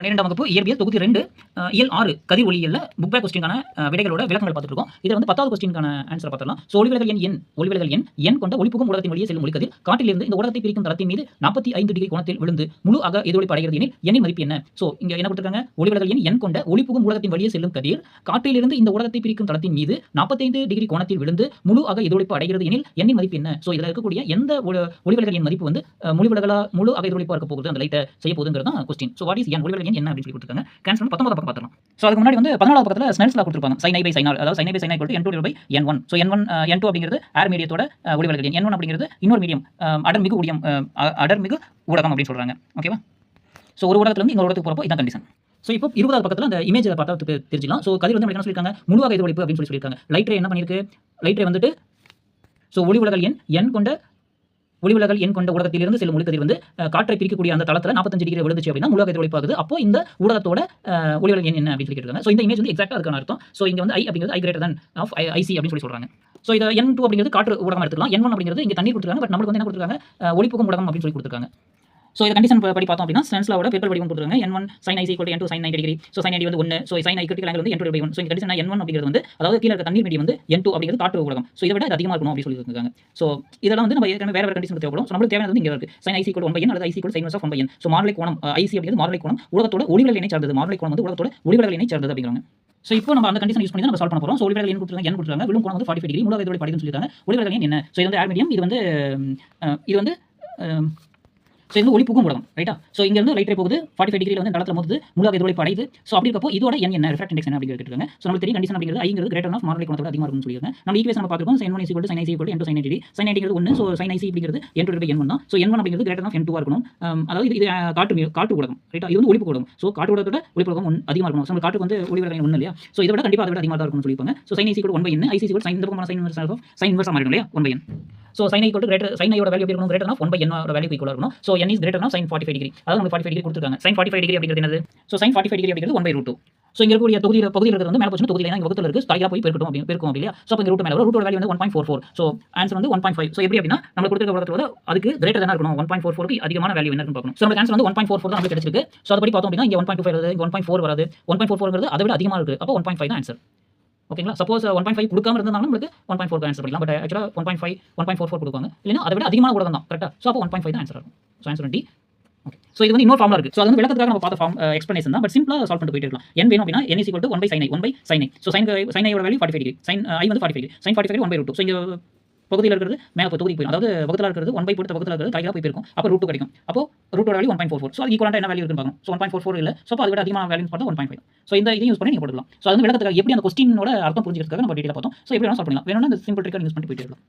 பன்னிரெண்டாம் வகுப்பு இயற்பியல் தொகுதி ரெண்டு இயல் ஆறு கதிர் ஒளியில் புக் பேக் கொஸ்டின்கான விடைகளோட விளக்கங்கள் பார்த்துட்டு இருக்கோம் இதில் வந்து பத்தாவது கொஸ்டின்கான ஆன்சர் பார்த்துலாம் ஸோ ஒளிவிலகல் எண் எண் ஒளிவிலகல் எண் எண் கொண்ட ஒளிப்புகும் ஊடகத்தின் வழியே செல்லும் ஒளிக்கதிர். காட்டிலிருந்து இந்த ஊடகத்தை பிரிக்கும் தளத்தின் மீது நாற்பத்தி ஐந்து டிகிரி கோணத்தில் விழுந்து முழு அக எதிரொலி படைகிறது எனில் எண்ணின் மதிப்பு என்ன? ஸோ இங்கே என்ன கொடுத்துருக்காங்க? ஒளிவிலகல் எண் எண் கொண்ட ஒளிப்புகும் ஊடகத்தின் வழியே செல்லும் கதிர். காட்டிலிருந்து இந்த ஊடகத்தை பிரிக்கும் தளத்தின் மீது நாற்பத்தைந்து டிகிரி கோணத்தில் விழுந்து முழு அக எதிரொலிப்பு அடைகிறது எனில் எண்ணின் மதிப்பு என்ன? ஸோ இதில் இருக்கக்கூடிய எந்த ஒளிவிலகல் எண் மதிப்பு வந்து அஹ், முழு விலகலா முழு அக எதிரொலிப்பாக இருக்க போகுது? அந்த லைட்டை செய்ய போகுதுங்கிறது தான் question so what is n ஒளிவிலகல் என்ன அப்படின்னு சொல்லி கொடுத்துருக்காங்க. கேன்சல் பண்ணி பத்தொன்பது பக்கம் பார்த்துக்கலாம் ஸோ அதுக்கு முன்னாடி வந்து பதினாலாவது பக்கத்தில் ஸ்னெல்ஸ் கொடுத்துருப்பாங்க. சைனை பை சைனால் அதாவது சைனை by sine i n two by n one so n one n two அப்படிங்கிறது ஏர் மீடியத்தோட அஹ், என் ஒன் அப்படிங்கிறது இன்னொரு மீடியம் um, அடர்மிகு ஊடியம் um, அடர் மிகு ஊடகம் அப்படின்னு சொல்றாங்க. ஓகேவா ஸோ ஒரு ஊடகத்துலேருந்து இன்னொரு ஊடகத்துக்கு போகிறப்போ இதான் கண்டிஷன் ஸோ இப்போ இருபதாவது பக்கத்தில் அந்த இமேஜ் பார்த்தா தெரிஞ்சிக்கலாம் தெரிஞ்சுக்கலாம் ஸோ கதிர் வந்து என்ன சொல்லியிருக்காங்க? முழுவாக எதிரொலிப்பு அப்படின்னு சொல்லி சொல்லியிருக்காங்க. லைட்ரே என்ன பண்ணியிருக்கு? லைட்ரே வந்துட்டு ஸோ ஒளி உலகல் எண் எண் கொண்ட ஒளி விலகல் எண் கொண்ட ஊடகத்திலிருந்து செல்லும் ஒளிக்கதிர் வந்து காற்றை பிரிக்கக்கூடிய அந்த தளத்தில் நாற்பத்தஞ்சு டிகிரி விழுந்துச்சு அப்படின்னா முழு எதிரொலிப்பு அப்போ இந்த ஊடகத்தோட ஒளிவிலகல் ஒளி எண் என்ன அப்படின்னு சொல்லி கேட்டிருக்காங்க. ஸோ இந்த இமேஜ் வந்து எக்ஸாக்டாக அதுக்கான அர்த்தம். ஸோ இங்கே வந்து ஐ அப்படிங்கிறது i greater than of i c அப்படின்னு சொல்லி சொல்கிறாங்க ஸோ இதை என் டூ அப்படிங்கிறது காற்று ஊடகம் எடுத்துக்கலாம். என் ஒன் அப்படிங்கிறது இங்கே தண்ணீர் கொடுத்துருக்காங்க. பட் நம்மளுக்கு வந்து என்ன கொடுத்துருக்காங்க? அஹ், ஒளிப்புகும் ஊடகம் அப்படின்னு சொல்லி கொடுத்துருக்காங்க. ஸோ இந்த கண்டிஷன் படி பார்த்தோம் அப்படின்னா ஸ்டென்ஸ்லாவோட பெருக்கல் வடிவம் கொடுத்துருங்க n one sine i c equal n two sine nine degree so sine ninety வந்து ஒன்று so sine i critical angle வந்து n two by one so இந்த கண்டிஷன் என் ஒன் அப்படிங்கிறது வந்து அதாவது கீழே இருக்க தண்ணீர் மீடியம் வந்து என் டூ அப்படிங்கிறது காற்று ஊடகம் ஸோ இதை விட அதிகமாக இருக்கணும் அப்படின்னு சொல்லியிருக்காங்க. ஸோ இதெல்லாம் வந்து நம்ம ஏற்கனவே வேற வேறு கண்டிஷன் தேவைப்படும் ஸோ நம்மளுக்கு தேவையானது இங்கே இருக்கு. Sign i c one by n அல்லது i c sine of one by n so மார்லை கோணம் ஐசி அப்படிங்கிறது மார்லை கோணம் உலகத்தோட ஒளிவிலகல் இணை சார்ந்தது. மார்லை கோணம் வந்து உலகத்தோட ஒளிவிலகல் இணை சார்ந்தது அப்படிங்கிறாங்க. ஸோ இப்போ நம்ம அந்த கண்டிஷன் யூஸ் பண்ணி தான் நம்ம சால்வ் பண்ண போகிறோம் ஸோ ஒளிவிலகல் எண் கொடுத்துருக்காங்க எண் கொடுத்துருக்காங்க. விழும் கோணம் வந்து ஃபார்ட்டி ஃபைவ் டிகிரி மூணாவது இதோட சொல்லியிருக்காங்க. ஒளிவிலகல் எண் என்ன? ஸோ இது வந்து ஏர் மீடியம் இது வந்து இது வந்து ஸோ இது ஒளி புகும் ஊடகம் ரைட்டா ஸோ இங்கிருந்து லைட் ரே போகுது ஃபார்ட்டி ஃபைவ் டிகிரியில் வந்து தளத்தில் போது முழு எதிரொலி படையுது. ஸோ அப்படி இருக்கப்போ இதோட என் என்ன? ரிஃப்ராக்ட் இண்டெக்ஸ் என்ன அப்படிங்கிறது கேட்டிருக்காங்க ஸோ நம்மளுக்கு தெரியும் கண்டிஷன் அப்படிங்கிறது ஐங்கிறது கிரேட்டர் ஆஃப் மார்லை கோணத்தோட அதிகமாக இருக்கும்னு சொல்லியிருக்காங்க. நம்ம ஈக்குவேஷன் நம்ம பார்த்துருக்கோம் sine one is sine i c n two sine degree sine ஐடிங்கிறது ஒன்று ஸோ சைன் ஐசி அப்படிங்கிறது என் டூ என் ஒன் தான். ஸோ என் ஒன் அப்படிங்கிறது கிரேட்டர் ஆஃப் என் டூவாக இருக்கணும். Um, அதாவது இது காட்டு காட்டு ஊடகம் ரைட்டா இது வந்து ஒளிப்பு ஊடகம் ஸோ காட்டு ஊடகத்தோட ஒளிப்பு ஊடகம் ஒன்று அதிகமாக இருக்கணும். ஸோ காட்டுக்கு வந்து ஒளி விலகல் ஒன்று இல்லையா? ஸோ இதை விட கண்டிப்பாக அதை விட அதிகமாக தான் இருக்கும்னு சொல்லியிருப்பாங்க. ஸோ சைன் ஐசி கூட one by n i c கூட சைன் இந்த பக்கமான சைன் இன்வர்ஸ் சைன் இன்வர்ஸ் மாறிடும் இல்லையா? One by n so sine i greater sine ஐயோட வேல்யூ இருக்கணும்? கிரேட்டர் ஆஃப் ஒன் பை என்னோட வேல்யூ ஈக்குவலாக இருக்கணும். So n is greater sine forty five degree அதாவது நமக்கு ஃபார்ட்டி ஃபைவ் டிகிரி கொடுத்துருக்காங்க சைன் ஃபார்ட்டி ஃபைவ் டிகிரி அப்படிங்கிறது என்னது so sine forty five degree அப்படிங்கிறது one by root two so இங்க இருக்கக்கூடிய தொகுதியில் பகுதியில் இருக்கிறது வந்து மேலே போச்சு தொகுதியில் இங்கே வகுத்தில் இருக்குது தலையாக போய் பெருக்கட்டும் அப்படி பெருக்கும் இல்லையா ஸோ அப்போ ரூட் மேலே ரூட்டோட வேல்யூ வந்து one point four four so answer வந்து ஒன் பாயிண்ட் ஃபைவ் ஸோ எப்படி அப்படின்னா நம்ம கொடுத்துருக்க உலகத்தில் அதுக்கு கிரேட்டர் தான் இருக்கணும் ஒன் பாயிண்ட் ஃபோர் ஃபோருக்கு அதிகமான வேல்யூ என்ன பார்க்கணும் ஸோ நம்ம ஆன்சர் வந்து ஒன் பாயிண்ட் ஃபோர் ஃபோர் தான் நமக்கு கிடைச்சிருக்கு ஸோ அதுபடி பார்த்தோம் அப்படின்னா இங்கே ஒன் பாயிண்ட் ஃபைவ் வருது ஒன் பாயிண்ட் ஃபோர் வராது ஒன் பாயிண்ட் ஃபோர் ஃபோர்ங்கிறது அதை விட அதிகமாக இருக்குது அப்போ ஒன் பாயிண்ட் ஃபைவ் தான் ஆன்சர் ஓகேங்களா சப்போஸ் ஒன் பாயிண்ட் ஃபைவ் கொடுக்காம இருந்தாலும் நம்மளுக்கு ஒன் பாயிண்ட் ஃபோர் ஆன்சர் பண்ணலாம் பட் ஆக்சுவலாக one point five one point four four கொடுப்பாங்க இல்லைன்னா அதை விட அதிகமான கூட தான் கரெக்டாக ஸோ அப்போ ஒன் பாயிண்ட் ஃபைவ் தான் ஆன்சர் ஆகும் so answer D okay so இது வந்து இன்னொரு ஃபார்ம்ல இருக்கு. ஸோ அது வந்து விளக்கத்துக்காக நம்ம பார்த்த ஃபார்ம் எக்ஸ்பிளேஷன் uh, தான். பட் சிம்பிளாக சால்வ் பண்ணிட்டு போயிட்டு இருக்கலாம். என் வேணும் அப்படின்னா n is equal to one by sine i one by sine i so sine sine ஐயோட value forty five degree sine i வந்து forty five sine forty five one by root so இங்கே பகுதியில் இருக்கிறது மேலே தொகுதி போயிடும். அதாவது வகுத்தில் இருக்கிறது ஒன் பை பொறுத்த வகுத்தில் இருக்கிறது தலையாக போய் இருக்கும் அப்போ ரூட் கிடைக்கும். அப்போ ரூட்டோட value one point four four so அது ஈக்குவலாக என்ன வேல்யூ இருக்குன்னு பார்க்கணும் so one point four four இல்லை. ஸோ அதை விட அதிகமான வேல்யூ பார்த்தா ஒன் பாயிண்ட் ஃபைவ் ஸோ இந்த இதையும் யூஸ் பண்ணி நீங்கள் போடலாம் ஸோ அது வந்து விளக்கத்துக்காக எப்படி அந்த கொஸ்டினோட அர்த்தம் புரிஞ்சுக்கிறதுக்காக நம்ம டீட்டெயில் பார்த்தோம். ஸோ எப்படி வேணால் சால்வ் பண்ணலாம். வேணும்னா இந்த சிம்பிள் ட்ரிக்கர் யூஸ் பண்ணி போயிட்டு இருக்கலாம்.